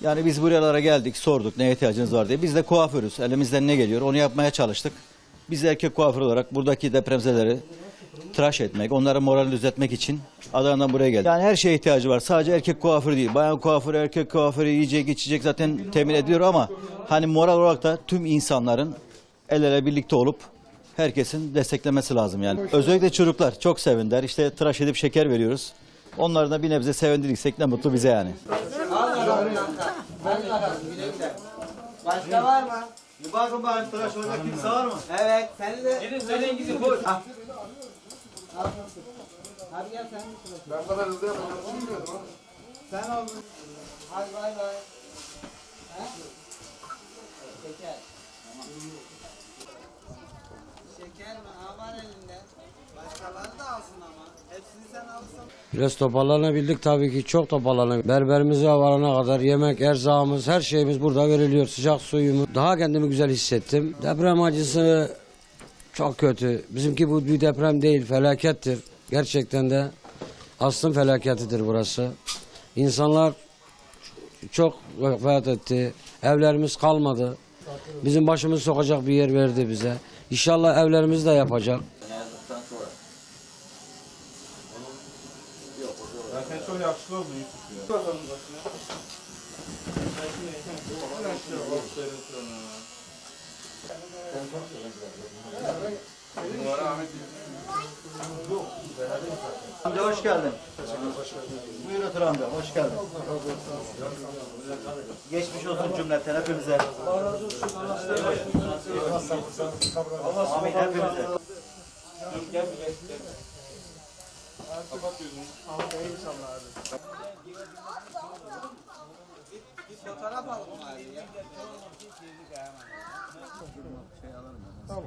yani biz buralara geldik sorduk ne ihtiyacınız var diye. Biz de kuaförüz. Elimizden ne geliyor onu yapmaya çalıştık. Biz erkek kuaför olarak buradaki depremzeleri tıraş etmek, onların moralini düzeltmek için Adana'dan buraya geldik. Yani her şeye ihtiyacı var. Sadece erkek kuaförü değil. Bayan kuaförü, erkek kuaförü, yiyecek, içecek zaten temin ediyor ama hani moral olarak da tüm insanların el ele birlikte olup herkesin desteklemesi lazım yani. Özellikle çocuklar çok sevindiler. İşte tıraş edip şeker veriyoruz. Onları da bir nebze sevindirirsek ne mutlu bize yani. Kanka. Hadi bakalım güle güle. Başka var mı? Bir bakın bakın tıraş olacak kimse var mı? Evet seni de. Gidin söyleyin gidin koş. Hadi gel sen de sıra. Ben kadar hızlı yapacağım bilmiyordum. Sen oldun. Hadi bay bay. Ha? Şeker. Tamam. Şeker mi? Ha var elinde. Başkaları da alsın ama. Hepsini sen alsın. Biraz toparlanabildik tabii ki çok toparlanabildik. Berberimize varana kadar yemek, erzağımız, her şeyimiz burada veriliyor. Sıcak suyumuz. Daha kendimi güzel hissettim. Deprem acısı çok kötü. Bizimki bu bir deprem değil, felakettir. Gerçekten de aslın felaketidir burası. İnsanlar çok vefat etti. Evlerimiz kalmadı. Bizim başımız sokacak bir yer verdi bize. İnşallah evlerimizi de yapacak. Sen çok yakışıklı oldun Yusuf ya. Amca hoş geldin. Buyur otur amca, hoş geldin. Geçmiş olsun cümleten hepimize. Amin hepimize. Bir fotoğraf alalım abi ya. Tamam.